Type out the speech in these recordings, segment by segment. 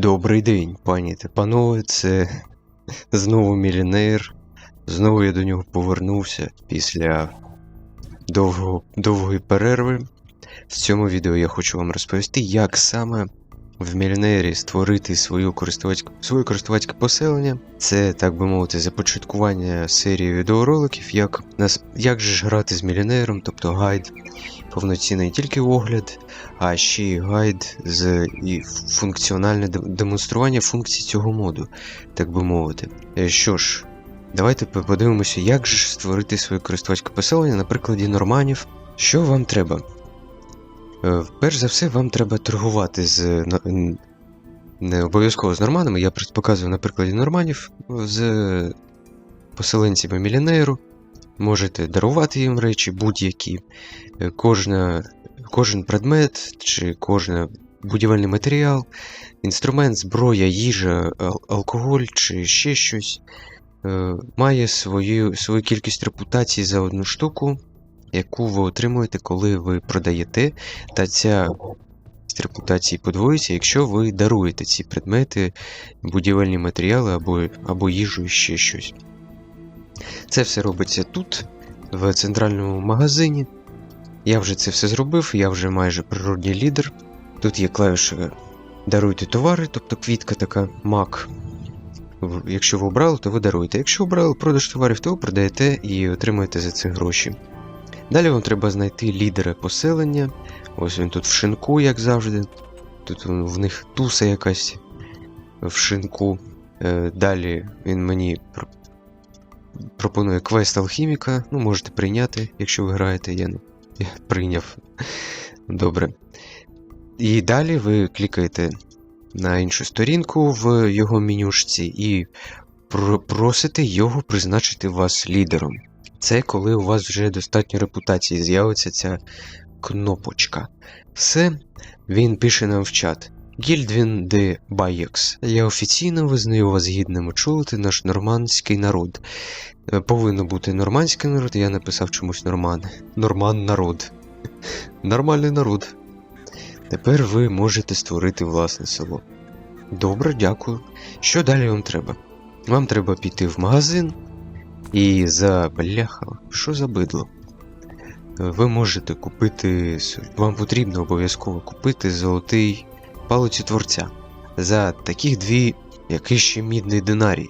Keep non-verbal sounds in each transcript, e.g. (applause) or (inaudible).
Добрий день, пані та панове. Це знову мілінейр. Знову я до нього повернувся після довго, довгої перерви. В цьому відео я хочу вам розповісти, як саме в мілінейрі створити свою користувацьку, своє користувацьке поселення. Це, так би мовити, започаткування серії відеороликів, як, нас, як же ж грати з мілінейром, тобто гайд, повноцінний тільки огляд, а ще й гайд з і функціональне демонстрування функцій цього моду, так би мовити. Е, Що ж, давайте подивимося, як же ж створити своє користувацьке поселення на прикладі норманів. Що вам треба? Е, Перш за все, вам треба торгувати з не обов'язково з норманами. Я показую на прикладі норманів з поселенцями мілінейру. Можете дарувати їм речі будь-які. Е, кожен предмет чи кожен будівельний матеріал, інструмент, зброя, їжа, ал- алкоголь чи ще щось е, має свою, свою кількість репутацій за одну штуку, яку ви отримуєте, коли ви продаєте, та ця репутації подвоїться, якщо ви даруєте ці предмети, будівельні матеріали або, або їжу і ще щось. Це все робиться тут, в центральному магазині. Я вже це все зробив, я вже майже природній лідер. Тут є клавіша даруйте товари, тобто квітка така мак. Якщо ви обрали, то ви даруєте. Якщо обрали продаж товарів, то ви продаєте і отримуєте за це гроші. Далі вам треба знайти лідера поселення. Ось він тут в шинку, як завжди. Тут в них туса якась в шинку. Е, Далі він мені пропонує квест алхіміка. Ну, можете прийняти, якщо ви граєте, я я прийняв. Добре. І далі ви клікаєте на іншу сторінку в його менюшці і просите його призначити вас лідером. Це коли у вас вже достатньо репутації, з'явиться ця кнопочка. Все, він пише нам в чат. Гільдвін де Байекс. Я офіційно визнаю вас гідним очолити наш нормандський народ. Е, Повинно бути нормандський народ, я написав чомусь норман. Норман народ. (laughs) Нормальний народ. Тепер ви можете створити власне село. Добре, дякую. Що далі вам треба? Вам треба піти в магазин і за бляха, що за бидло? Ви можете купити. Вам потрібно обов'язково купити золотий палицю творця. За таких дві, який ще мідний динарій.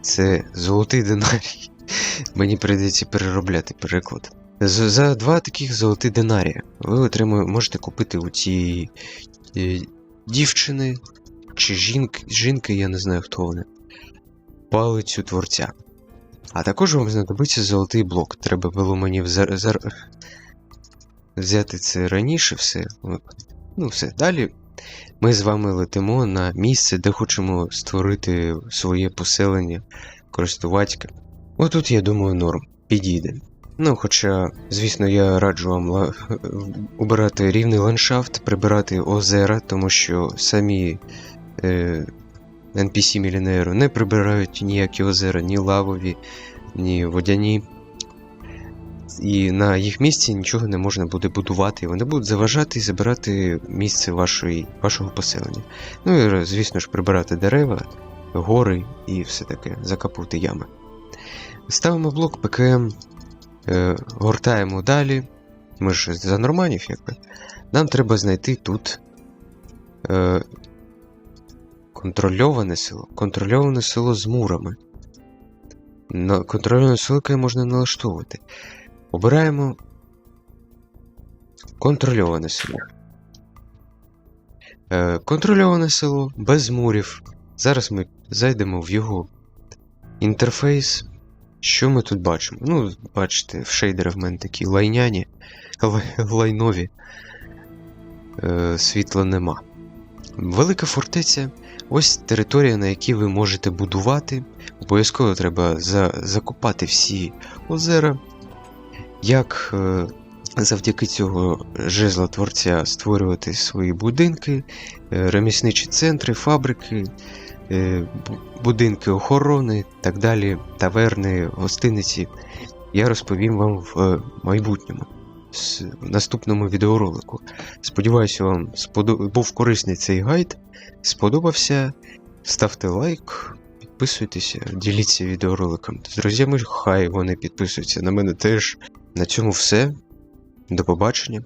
Це золотий динарій. (laughs) Мені прийдеться переробляти переклад. За два таких золоті динарія ви отримує, можете купити у цієї е, дівчини чи жінки, жінки, я не знаю хто вони. Палицю творця. А також вам знадобиться золотий блок. Треба було мені взар... зар... взяти це раніше все. Ну, все. Далі ми з вами летимо на місце, де хочемо створити своє поселення користувацьке. Отут, я думаю, норм. Підійде. Ну, хоча, звісно, я раджу вам ла... обирати рівний ландшафт, прибирати озера, тому що самі е... NPC Мілінейру не прибирають ніякі озера, ні лавові, ні водяні. І на їх місці нічого не можна буде будувати, вони будуть заважати і забирати місце вашої, вашого поселення. Ну і, звісно ж, прибирати дерева, гори і все таке, закапувати ями. Ставимо блок ПКМ, е, гортаємо далі. Ми ж за норманів, якби. Нам треба знайти тут е, контрольоване село. Контрольоване село з мурами. Контрольоване село яке можна налаштовувати. Обираємо контрольоване село. Е, контрольоване село без мурів. Зараз ми зайдемо в його інтерфейс. Що ми тут бачимо? Ну, бачите, в шейдери в мене такі лайняні, лайнові. Е, світла нема. Велика фортеця. Ось територія, на якій ви можете будувати. Обов'язково треба за, закопати всі озера. Як е, завдяки цього жезла творця створювати свої будинки, е, ремісничі центри, фабрики, е, будинки охорони, так далі, таверни, гостиниці, я розповім вам в е, майбутньому. В наступному відеоролику. Сподіваюся, вам сподоб... був корисний цей гайд. Сподобався. Ставте лайк, підписуйтеся, діліться відеороликом з друзями, хай вони підписуються на мене теж. На цьому все. До побачення.